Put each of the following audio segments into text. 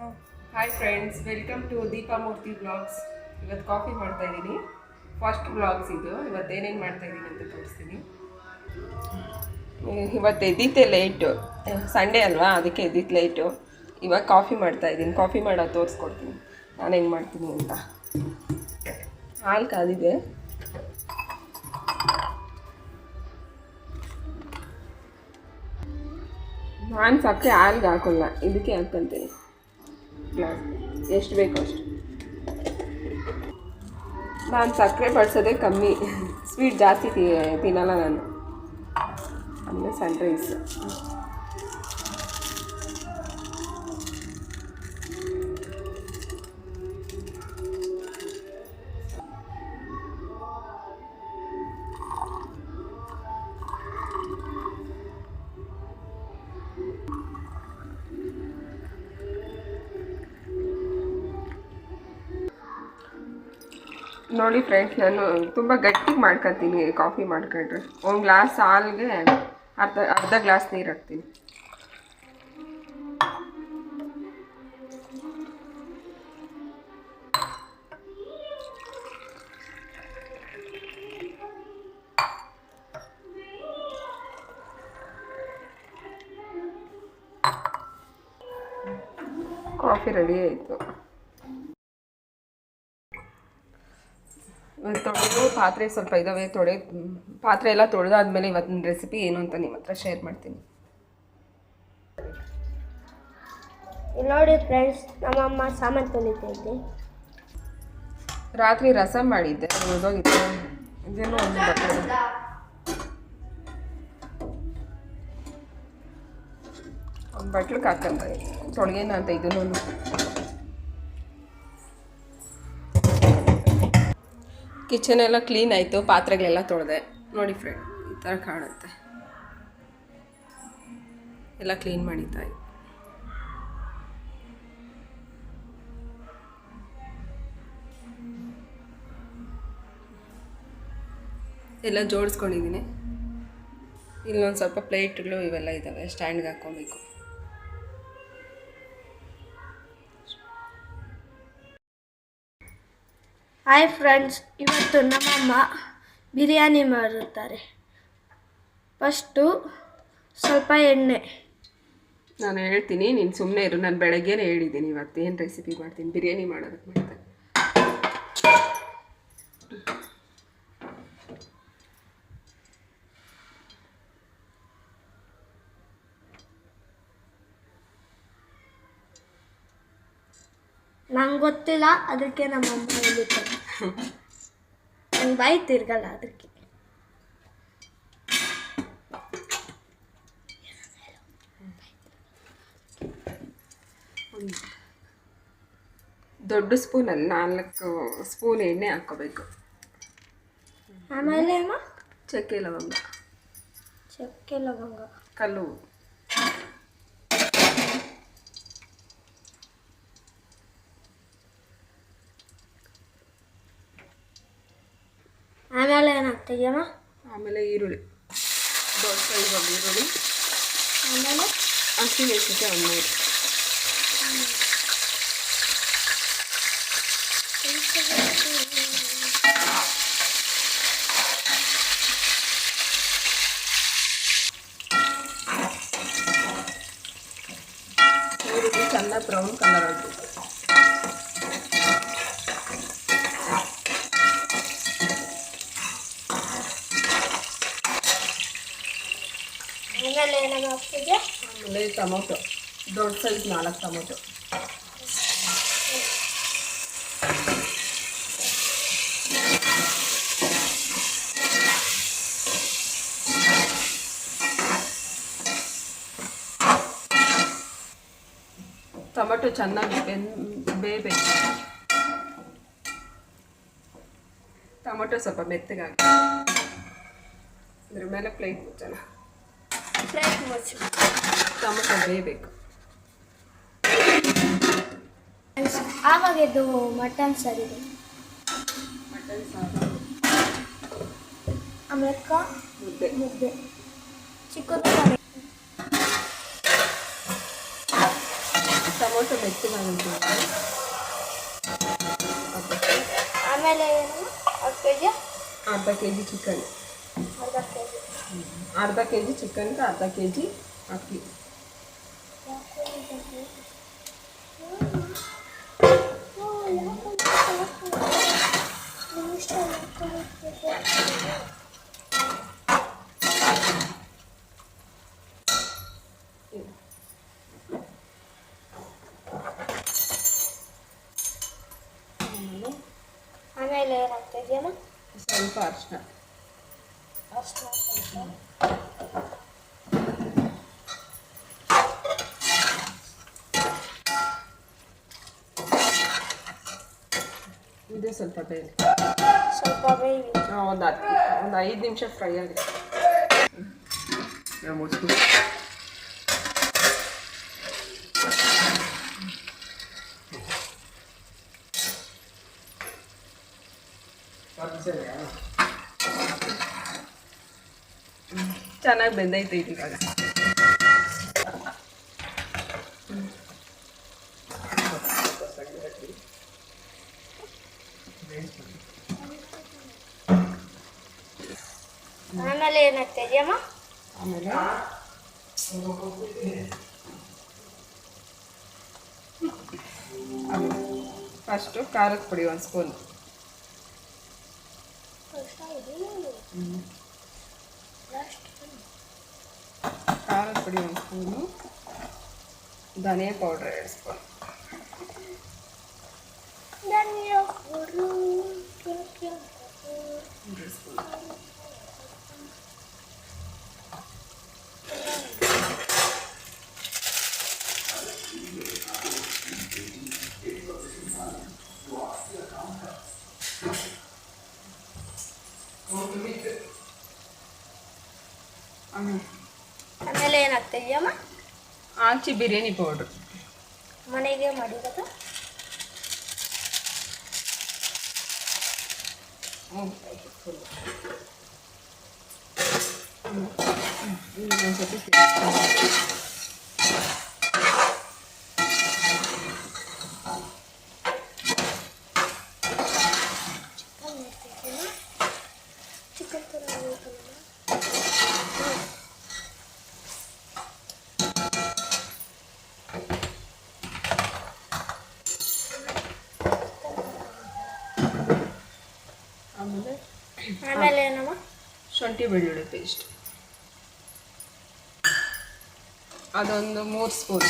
Hi friends welcome to Deepa Murthy blogs ಇವತ್ತು coffee ಮಾಡ್ತಾ ಇದ್ದೀನಿ. ಫಸ್ಟ್ ಬ್ಲಾಗ್ಸ್ ಇದು. ಇವತ್ತು ಏನೇನು ಮಾಡ್ತಾ ಇದ್ದೀನಿ ಅಂತ ತೋರಿಸ್ತೀನಿ. ಇವತ್ತು ಎದ್ದಿತ್ತೆ ಲೈಟು ಸಂಡೇ ಅಲ್ವಾ? ಅದಕ್ಕೆ ಎದ್ದಿತ್ತು ಲೈಟು ಇವಾಗ ಕಾಫಿ ಮಾಡ್ತಾ ಇದ್ದೀನಿ. ಕಾಫಿ ಮಾಡೋದು ತೋರಿಸ್ಕೊಡ್ತೀನಿ. ನಾನು ಹೆಂಗೆ ಮಾಡ್ತೀನಿ ಅಂತ. ಹಾಲು ಕಾದಿದೆ. ನಾನು ಸಕ್ಕರೆ ಹಾಲ್ಗೆ ಹಾಕೋಲ್ಲ. ಇದಕ್ಕೆ ಹಾಕ್ಕೊಂತೀನಿ ಗ್ಲಾಸ್ ಎಷ್ಟು ಬೇಕೋ ಅಷ್ಟು. ನಾನು ಸಕ್ಕರೆ ಬಡ್ಸೋದೇ ಕಮ್ಮಿ. ಸ್ವೀಟ್ ಜಾಸ್ತಿ ತಿನ್ನಲ್ಲ ನಾನು. ಆಮೇಲೆ ಸನ್ರೈಸ್ ನೋಡಿ ಫ್ರೆಂಡ್ಸ್ ನಾನು ತುಂಬ ಗಟ್ಟಿಗೆ ಮಾಡ್ಕೊತೀನಿ ಕಾಫಿ ಮಾಡ್ಕೊಂಡ್ರೆ. ಒಂದು ಗ್ಲಾಸ್ ಹಾಲ್ಗೆ ಅರ್ಧ ಅರ್ಧ ಗ್ಲಾಸ್ ನೀರು ಹಾಕ್ತೀನಿ. ಕಾಫಿ ರೆಡಿ ಆಯಿತು ಇವತ್ತು ತೊಳೆದು ಪಾತ್ರೆ ಸ್ವಲ್ಪ ಇದಾವೆ ತೊಳೆ ಪಾತ್ರೆ ಎಲ್ಲ ತೊಳೆದಾದ್ಮೇಲೆ ಇವತ್ತಿನ ರೆಸಿಪಿ ಏನು ಅಂತ ನಿಮ್ಮ ಹತ್ರ ಶೇರ್ ಮಾಡ್ತೀನಿ. ನೋಡಿ ಫ್ರೆಂಡ್ಸ್ ನಮ್ಮಮ್ಮ ಸಾಮಾನು ತೊಳಿತೈತೆ ರಾತ್ರಿ ರಸ ಮಾಡಿದ್ದೆ ಉಳಿದೋಗಿತ್ತು. ಇದೇನೋ ಒಂದು ಬರ್ತದೆ. ಒಂದು ಬಟ್ಲಕ್ಕೆ ಹಾಕಂತ. ತೊಳಗೇನ ಅಂತ ಇದನ್ನು ಕಿಚನ್ ಎಲ್ಲ ಕ್ಲೀನ್ ಆಯಿತು, ಪಾತ್ರೆಗಳೆಲ್ಲ ತೊಳೆದೆ. ನೋಡಿ ಫ್ರೆಂಡ್ ಈ ಥರ ಕಾಣುತ್ತೆ. ಎಲ್ಲ ಕ್ಲೀನ್ ಮಾಡಿದ್ದಾಯಿ ಎಲ್ಲ ಜೋಡಿಸ್ಕೊಂಡಿದ್ದೀನಿ. ಇಲ್ಲೊಂದು ಸ್ವಲ್ಪ ಪ್ಲೇಟ್ಗಳು ಇವೆಲ್ಲ ಇದ್ದಾವೆ ಸ್ಟ್ಯಾಂಡ್ಗೆ ಹಾಕ್ಕೊಬೇಕು. ಹಾಯ್ ಫ್ರೆಂಡ್ಸ್ ಇವತ್ತು ನಮ್ಮಮ್ಮ ಬಿರಿಯಾನಿ ಮಾಡುತ್ತಾರೆ. ಫಸ್ಟು ಸ್ವಲ್ಪ ಎಣ್ಣೆ. ನಾನು ಹೇಳ್ತೀನಿ, ನೀನು ಸುಮ್ಮನೆ ಇರು, ನಾನು ಬೆಳಗ್ಗೆನೇ ಹೇಳಿದ್ದೀನಿ ಇವತ್ತು ಏನು ರೆಸಿಪಿ ಮಾಡ್ತೀನಿ, ಬಿರಿಯಾನಿ ಮಾಡೋದಕ್ಕೆ ಮಾಡ್ತೀನಿ ನಂಗೆ ಗೊತ್ತಿಲ್ಲ ಅದಕ್ಕೆ ನಮ್ಮ ಅಮ್ಮ ಹೇಳಿದ್ದಾರೆ ನಂಗೆ ಬಾಯಿ ತಿರ್ಗಲ್ಲ ಅದಕ್ಕೆ. ದೊಡ್ಡ ಸ್ಪೂನಲ್ಲಿ ನಾಲ್ಕು ಸ್ಪೂನ್ ಎಣ್ಣೆ ಹಾಕೋಬೇಕು ಆಮೇಲೆ ಚಕ್ಕೆ ಲವಂಗ. ಚಕ್ಕೆ ಲವಂಗ. ಕಲ್ಲು. ಆಮೇಲೆ ಏನಾಗ್ತದೆ ಅಮ್ಮ ಆಮೇಲೆ ಈರುಳ್ಳಿ. ದೊಡ್ಡ ಸೈಜ್ ಒಂದು ಈರುಳ್ಳಿ. ಆಮೇಲೆ? ಹಸಿಮೆಣಸಿಗೆ ಒಂದು ಮೂರು ಈರುಳ್ಳಿ ಚೆನ್ನಾಗಿ ಬ್ರೌನ್ ಕಲರ್ ಆಗಬೇಕು ಆಮೇಲೆ ಟೊಮೊಟೊ, ದೊಡ್ಡ ಸೈಜ್ ನಾಲ್ಕು ಟೊಮೊಟೊ. ಟೊಮೊಟೊ ಚೆನ್ನಾಗಿ ಬೆನ್, ಬೇಯಬೇಕು. ಟೊಮೊಟೊ ಸ್ವಲ್ಪ ಮೆತ್ತಗಾಗಿ. ಅದ್ರ ಮೇಲೆ ಪ್ಲೇಟ್ ಮುಚ್ಚೋಣ. ಪ್ಲೇಟ್ ಮುಚ್ಚು ಟೊಮೊಟೊ ಬೇಯಬೇಕು ಆವಾಗ ಇದು ಮಟನ್ ಸರಿ ಮಟನ್ ಸಾರು ಆಮೇಲೆ ಮುದ್ದೆ ಮುದ್ದೆ ಚಿಕ್ಕದು ಟೊಮೊಟೊ ಮೆತ್ತಗಾಗುತ್ತೆ ಆಮೇಲೆ ಏನು ಹತ್ತು ಕೆ ಜಿ ಅರ್ಧ ಕೆ ಜಿ ಚಿಕನ್ ಅರ್ಧ ಕೆ ಜಿ ಅರ್ಧ ಕೆ ಜಿ ಚಿಕನ್ಗೆ ಅರ್ಧ ಕೆ ಜಿ ಅಕ್ಕಿ ಆಮೇಲೆ ಏನು ಹತ್ತು ಕೆ ಜಿ ಅಮ್ಮ ಸ್ವಲ್ಪ ಅರಿಶಿನ ಸ್ವಲ್ಪ ಬೇಯಿ ಸ್ವಲ್ಪ ಬೇಯಿ ಒಂದು ಹತ್ತು ಒಂದು ಐದು ನಿಮಿಷ ಫ್ರೈ ಆಗಿ. ಮುಗಿಸ್ಬಿಟ್ಟು ಚೆನ್ನಾಗಿ ಬೆಂದೈತೆ ಇದು ಇವಾಗ ಆಮೇಲೆ ಏನು ಹತ್ತು ಕೆ ಜಿ ಅಮ್ಮ ಆಮೇಲೆ ಫಸ್ಟು ಖಾರದ ಪುಡಿ ಒಂದು ಸ್ಪೂನ್ ಖಾರದ ಪುಡಿ ಒಂದು ಸ್ಪೂನು ಧನಿಯಾ ಪೌಡ್ರ್ ಎರಡು ಸ್ಪೂನ್ ಧನಿಯಾ ಪುಡಿ ಎರಡು ಸ್ಪೂನ್ ಆಮೇಲೆ ಆಮೇಲೆ ಏನು ಹತ್ತು ಕೆ ಜಿ ಅಮ್ಮ ಆಚಿ ಬಿರಿಯಾನಿ ಪೌಡ್ರ್ ಮನೆಗೆ ಮಾಡಿರೋದು? ಹ್ಞೂ ಚಿಕನ್ ಥರ ಆಗುತ್ತಲ್ಲ ಆಮೇಲೆ ಆಮೇಲೆ ಏನಮ್ಮ ಶುಂಠಿ ಬೆಳ್ಳುಳ್ಳಿ ಪೇಸ್ಟ್ ಅದೊಂದು ಮೂರು ಸ್ಪೂನ್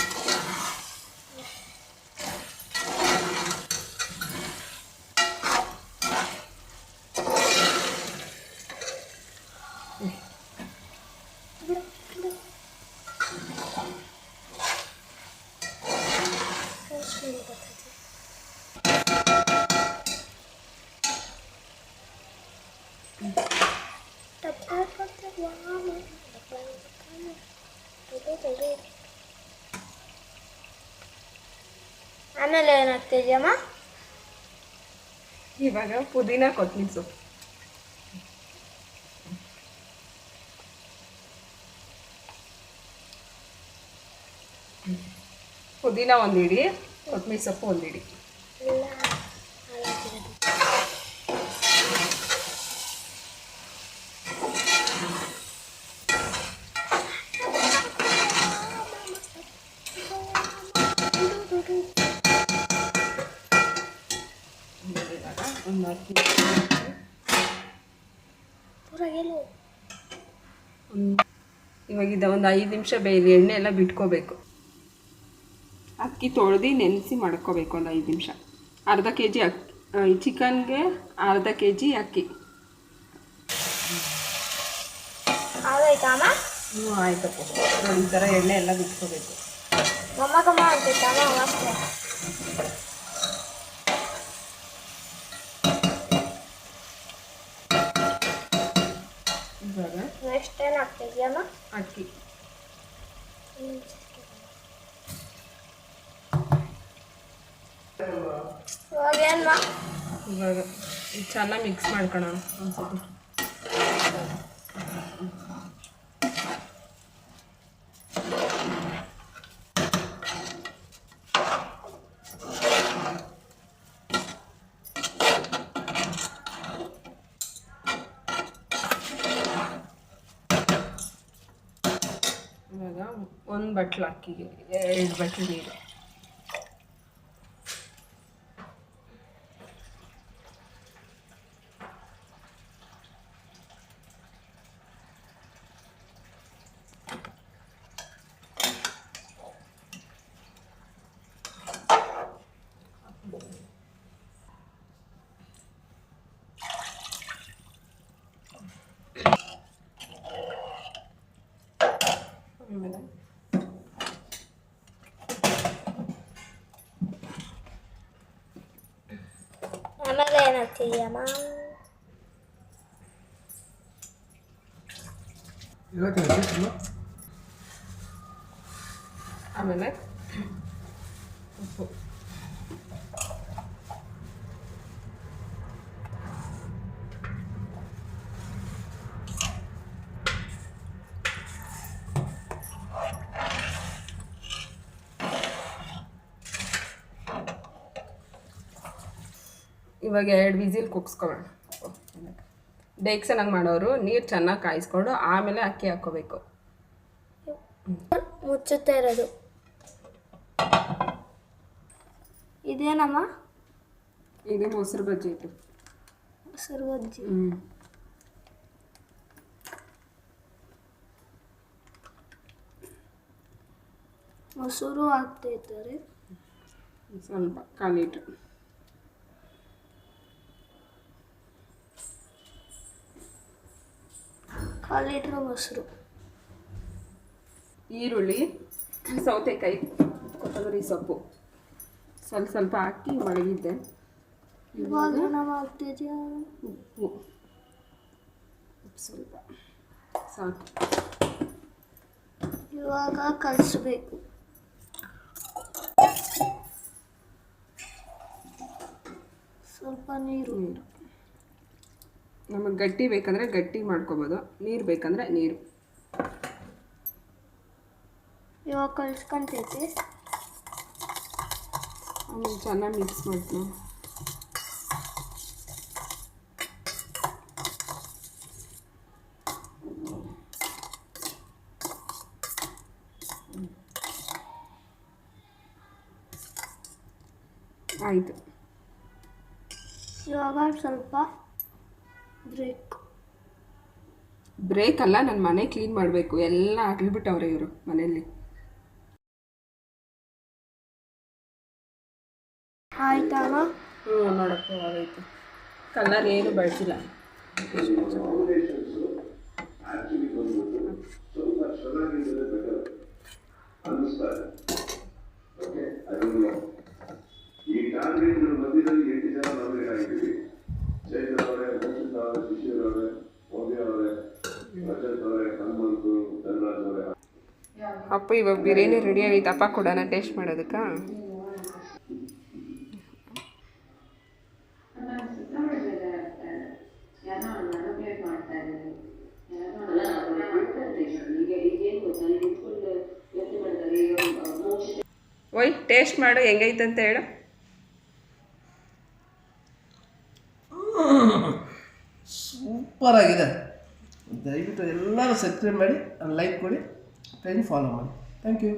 ಆಮೇಲೆ ಏನು ಅಮ್ಮ? ಇವಾಗ ಪುದೀನ ಕೊತ್ತಂಬರಿ ಸೊಪ್ಪು. ಪುದೀನ ಒಂದು ಇಡಿ ಕೊತ್ತಂಬರಿ ಸೊಪ್ಪು ಒಂದು ಇಡಿ ಇಲ್ಲ ಹಾಳಾಗಿರೋದು ಆಮೇಲೆ ಇವಾಗ ಒಂದು ನಾಲ್ಕು ನಿಮಿಷ ಪೂರ ಏನು ಒಂದು ಇವಾಗ ಇದು ಒಂದು ಐದು ನಿಮಿಷ ಬೇಯಲಿ ಎಣ್ಣೆ ಎಲ್ಲ ಬಿಟ್ಕೋಬೇಕು. ಅಕ್ಕಿ ತೊಳೆದು ನೆನೆಸಿ ಮಾಡ್ಕೋಬೇಕು ಒಂದು ಐದು ನಿಮಿಷ. ಅರ್ಧ ಕೆ ಜಿ ಅಕ್ಕಿ ಚಿಕನ್ಗೆ ಅರ್ಧ ಕೆ ಜಿ ಅಕ್ಕಿ ಹ್ಞೂ ಆಯ್ತಪ್ಪ. ನೋಡಿ ಈ ಥರ ಎಣ್ಣೆ ಎಲ್ಲ ಬಿಟ್ಕೋಬೇಕು. ಹಾಕ್ತಿದ್ಯಾ ಅಮ್ಮ ಅಕ್ಕಿ. ಇವಾಗ ಚೆನ್ನಾಗಿ ಮಿಕ್ಸ್ ಮಾಡ್ಕೊಳ ಒಂದು ಬಟ್ಲು ಅಕ್ಕಿಗೆ ಎರಡು ಬಟ್ಲು ನೀರು ಆಮೇಲೆ ಆಮೇಲೆ ಏನಾಗ್ತಿದ್ಯಮ್ಮ ಆಮೇಲೆ ಉಪ್ಪು ಇವಾಗ ಎರಡು ವಿಸಿಲ್ ಕುಗ್ಸ್ಕೊಳ್ಳೋಣ. ಡೇಕ್ ಚೆನ್ನಾಗಿ ಮಾಡೋರು ನೀರು ಚೆನ್ನಾಗಿ ಕಾಯಿಸ್ಕೊಂಡು ಆಮೇಲೆ ಅಕ್ಕಿ ಹಾಕ್ಕೋಬೇಕು. ಮುಚ್ಚುತ್ತಾ ಇರೋದು. ಇದೇನಮ್ಮ? ಇದು ಮೊಸರು ಬಜ್ಜಿ ಇದು. ಮೊಸರು ಬಜ್ಜಿ. ಹ್ಞೂ ಮೊಸರು ಹಾಕ್ತಾ ಇದ್ದಾರೆ ಸ್ವಲ್ಪ ಕಾಲು ಕಾಲು ಲೀಟ್ರ್ ಮೊಸರು. ಈರುಳ್ಳಿ ಸೌತೆಕಾಯಿ ಕೊತ್ತಂಬರಿ ಸೊಪ್ಪು. ಸ್ವಲ್ಪ ಸ್ವಲ್ಪ ಹಾಕಿ ಮಡಗಿದ್ದೆ ಇವಾಗ ನಾವು ಹಾಕ್ತಿದ್ಯಾ? ಉಪ್ಪು ಉಪ್ಪು. ಸ್ವಲ್ಪ. ಸಾಕು. ಇವಾಗ ಕಲಿಸ್ಬೇಕು. ಸ್ವಲ್ಪ ನೀರು. ನೀರು. ನಮಗೆ ಗಟ್ಟಿ ಬೇಕಂದರೆ ಗಟ್ಟಿ ಮಾಡ್ಕೊಬೋದು. ನೀರು ಬೇಕಂದರೆ ನೀರು. ಇವಾಗ ಕಲ್ಸ್ಕೊಂತೈತಿ ಆಮೇಲೆ ಚೆನ್ನಾಗಿ ಮಿಕ್ಸ್ ಮಾಡ್ತೀನಿ. ಆಯಿತು. ಇವಾಗ ಸ್ವಲ್ಪ ಬ್ರೇಕ್. ಬ್ರೇಕ್ ಅಲ್ಲ ನನ್ನ ಮನೆ ಕ್ಲೀನ್ ಮಾಡಬೇಕು. ಎಲ್ಲ ಹಾಕ್ಬಿಟ್ಟವ್ರೆ ಇವರು ಮನೆಯಲ್ಲಿ. ಆಯ್ತಾವ ಹ್ಞೂ ನೋಡೋಕೆ ಆಗೈತೆ ಕಲರ್ ಏನು ಬಳಸಿಲ್ಲ. ಈ ಅಪ್ಪ, ಇವಾಗ ಬಿರಿಯಾನಿ ರೆಡಿ ಆಗೈತೆ. ಅಪ್ಪ ಕೊಡೋಣ ಟೇಸ್ಟ್ ಮಾಡೋದಕ್ಕೆ? ಒಯ್ ಟೇಸ್ಟ್ ಮಾಡು ಅಂತ ಹೇಳು. ಸೂಪರ್ ಆಗಿದೆ. ದಯವಿಟ್ಟು ಎಲ್ಲರೂ ಸಬ್ಸ್ಕ್ರೈಬ್ ಮಾಡಿ, ಲೈಕ್ ಕೊಡಿ. ಫ್ರೆಂಡ್ ಫಾಲೋ ಮಾಡಿ ಥ್ಯಾಂಕ್ ಯು